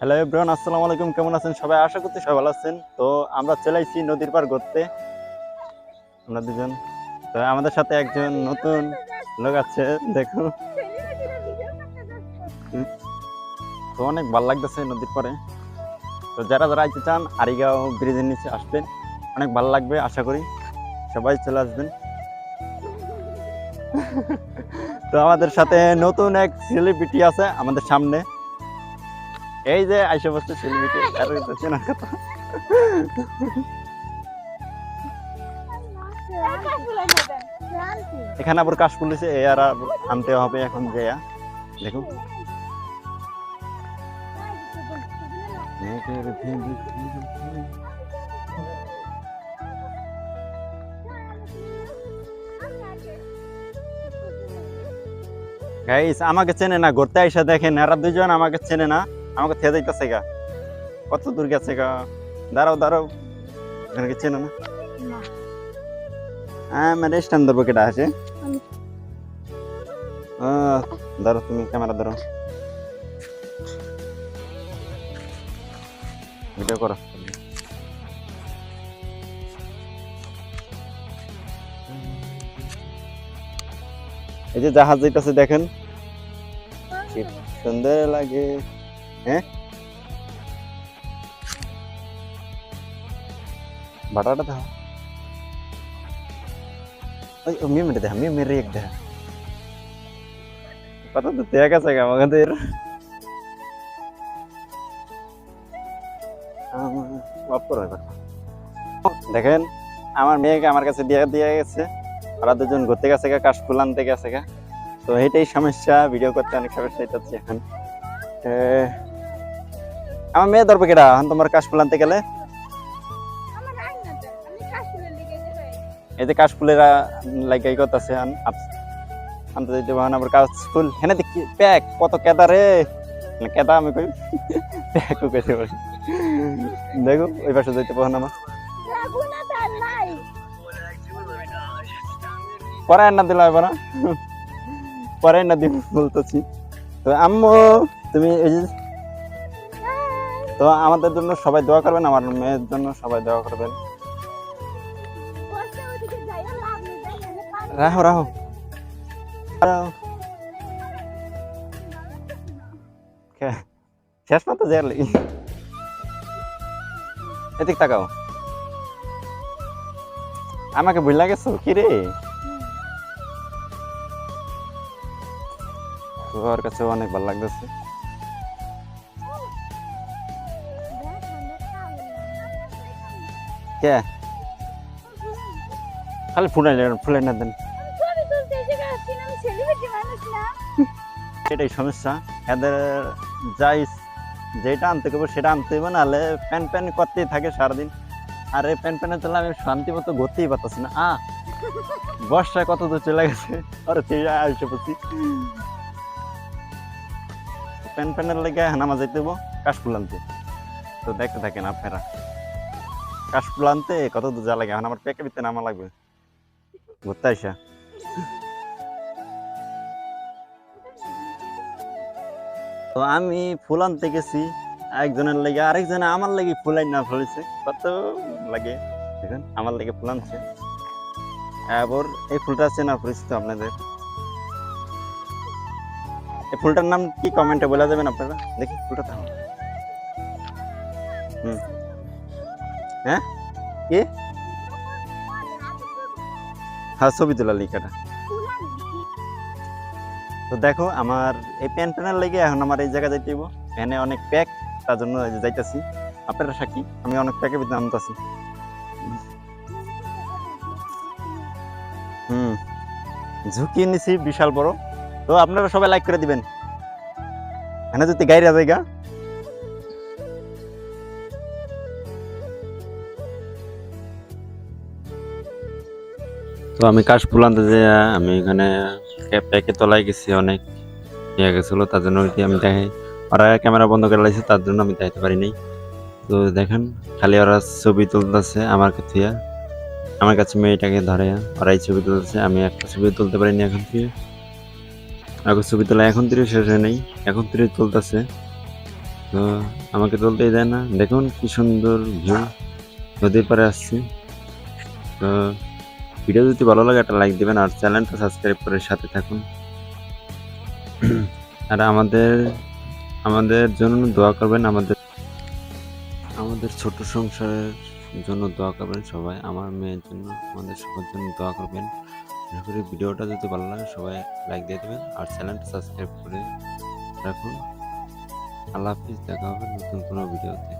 Hello everyone আসসালামু আলাইকুম। কেমন আছেন সবাই? আশা করছি সবাই ভালো আছেন। তো আমরা চলে আসছি নদীর পার ঘুরতে। আমরা দুজন। তো আমাদের সাথে একজন নতুন লোক আছে, দেখুন। তো অনেক ভালো লাগতেছে নদীর পরে তো যারা যারা আইতে চান, আরিগাঁও ব্রিজের নিচে আসবেন। অনেক ভালো লাগবে, আশা করি। সবাই চলে আসবেন। তো আমাদের সাথে নতুন এক সেলিব্রিটি আছে আমাদের সামনে। এই যে আইসা বসছে সেলিব্রিটি আর তো চেনার কথা এখানে আবার কাশ পুলিশে এ আর আনতে হবে এখন যেয়া দেখুন। আমাকে চেনে না, ঘুরতে আইসা দেখেন, এরা দুজন আমাকে চেনে না। আমাকে থেয়ে যাইতেছে গা। কত দূর গেছে গা। দাঁড়াও দাঁড়াও। এখানে চেনে না? হ্যাঁ মানে স্ট্যান্ড ধরবো কেটা আছে? ধরো তুমি ক্যামেরা ধরো। ভিডিও করো। এই যে জাহাজ যেতেছে দেখেন। কি সুন্দর লাগে। হ্যাঁ? ওই মেয়ে মেরে দেখা মেরে এক দেখা। কথা গা আমাদের। দেখেন, আমার মেয়েকে আমার কাছে দিয়ে দিয়ে গেছে। ওরা দুজন ঘুরতে গেছে গা কাশফুল আনতে গেছে গা। তো এটাই সমস্যা, ভিডিও করতে অনেক সমস্যা হইতেছে এখন। আমার মেয়ে ধরবে কেডা? এখন তোমার কাশফুল আনতে গেলে? এই যে কাশফুলেরা লাগাই করতেছে আনতে দিতে পারেন আবার কাশফুল হেনে দেখি প্যাক কত কেদা রে? কেদা আমি কই? প্যাকও কেটে পারি দেখো ওই পাশে যাইতে পারেন আমার পরে না দিলাম এবার পরে না দিব বলতেছি। তো আম্মু তুমি এই যে তো আমাদের জন্য সবাই দোয়া করবেন, আমার মেয়ের জন্য সবাই দোয়া করবেন। রাহো রাহো। শেষ মতো জেরলি এদিক তাকাও। আমাকে ভুল লাগেছো? কি রে? কাছে অনেক ভালো লাগতেছে। কে? খালি ফুলাই ফুলাই না দেন। এটাই সমস্যা। এদের যাই যেটা আনতে করব, সেটা আনতে হবে নাহলে প্যান প্যান করতেই থাকে সারাদিন। আর এই প্যান প্যানে চলে আমি শান্তি মতো ঘুরতেই পারতেছি না। আ বর্ষায় কত দূর চলে গেছে, আরে তুই আসে পড়ছি প্যান প্যানের লেগে নামা যাইতে হব কাশফুল আনতে। তো দেখতে থাকেন আপনারা। কাশফুল আনতে কত দূর যা লাগে? এখন আমার পেকে ভিতরে নামা লাগবে। ঘুরতে আসা তো আমি ফুল আনতে গেছি, একজনের লেগে। আরেকজনে আমার লেগে ফুল না ফেলেছে। কত লাগে, দেখুন, আমার লেগে ফুল আনছে। এবার এই ফুলটা চেনা পরিচিত আপনাদের। এই ফুলটার নাম কি কমেন্টে বলে দেবেন আপনারা? দেখি, ফুলটা তাহলে হুম। হ্যাঁ? কি? হ্যাঁ ছবি লিখাটা। তো দেখো, আমার এই প্যান প্যানের লেগে এখন আমার এই জায়গা যাইতেইব প্যানে অনেক প্যাক তার জন্য যাইতাছি। আপনারা সাক্ষী, আমি অনেক প্যাকের ভিতরে নামতাছি হুম, ঝুঁকি নিছি, বিশাল বড়। তো আপনারা সবাই লাইক করে দিবেন। এখানে যদি গাইরা জায়গা। তো আমি কাশফুল আনতে যে আমি এখানে প্যাকে তলায় গেছি, অনেক ইয়ে গেছিল, তার জন্য আমি দেখাই। ওরা ক্যামেরা বন্ধ করে লাইছে, তার জন্য আমি দেখাতে পারি নাই। তো দেখেন, খালি ওরা ছবি তুলতেছে আমার কাছে আমার কাছে মেয়েটাকে ধরে, ওরাই ছবি তুলতেছে, আমি একটা ছবি তুলতে পারিনি এখন থেকে। এখন ছবি তোলা এখন থেকে শেষ হয় নাই, এখন থেকে তুলতেছে। তো আমাকে তুলতেই দেয় না। দেখুন কি সুন্দর ভিউ নদীর পাড়ে আসছি। তো ভিডিও যদি ভালো লাগে, একটা লাইক দেবেন আর চ্যানেলটা সাবস্ক্রাইব করে সাথে থাকুন। আর আমাদের আমাদের জন্য দোয়া করবেন, আমাদের আমাদের ছোট সংসারের জন্য দোয়া করবেন সবাই, আমার মেয়ের জন্য, আমাদের সবার জন্য দোয়া করবেন। আশা করি ভিডিওটা যদি ভালো লাগে, সবাই লাইক দিয়ে দেবেন আর চ্যানেলটা সাবস্ক্রাইব করে রাখুন। আল্লাহ হাফিজ, দেখা হবে নতুন কোনো ভিডিওতে।